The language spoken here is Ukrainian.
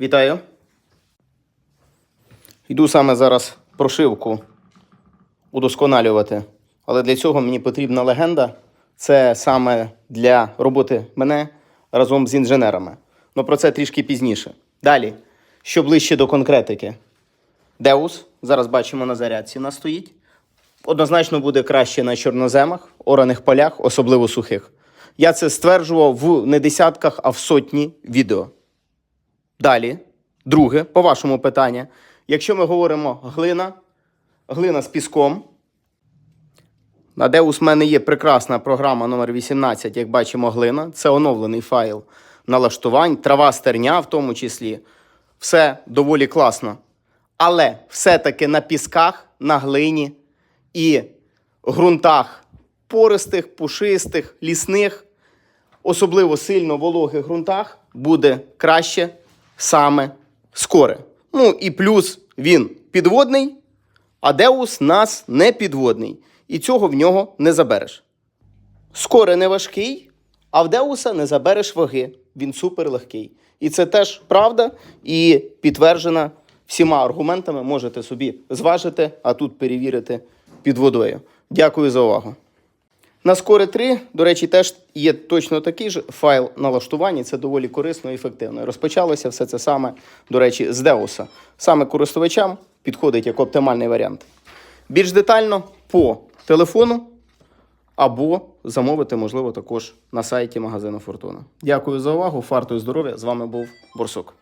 Вітаю. Йду саме зараз прошивку удосконалювати. Але для цього мені потрібна легенда. Це саме для роботи мене разом з інженерами. Ну про це трішки пізніше. Далі, що ближче до конкретики. Деус, зараз бачимо на зарядці, нас стоїть. Однозначно буде краще на чорноземах, ораних полях, особливо сухих. Я це стверджував в не десятках, а в сотні відео. Далі, друге, по вашому питанню. Якщо ми говоримо глина, глина з піском. На Deus в мене є прекрасна програма номер 18, як бачимо, глина. Це оновлений файл налаштувань, трава стерня в тому числі. Все доволі класно. Але все-таки на пісках, на глині і ґрунтах пористих, пушистих, лісних, особливо сильно вологих ґрунтах, буде краще саме скоре. Ну і плюс він підводний, а Деус нас не підводний. І цього в нього не забереш. Скоре не важкий, а в Деуса не забереш ваги. Він супер легкий. І це теж правда і підтверджена всіма аргументами. Можете собі зважити, а тут перевірити під водою. Дякую за увагу. На Score 3, до речі, теж є точно такий ж файл налаштування. Це доволі корисно і ефективно. Розпочалося все це саме, до речі, з Деуса. Саме користувачам підходить як оптимальний варіант. Більш детально по телефону або замовити, можливо, також на сайті магазину Фортуна. Дякую за увагу. Фарту і здоров'я. З вами був Борсук.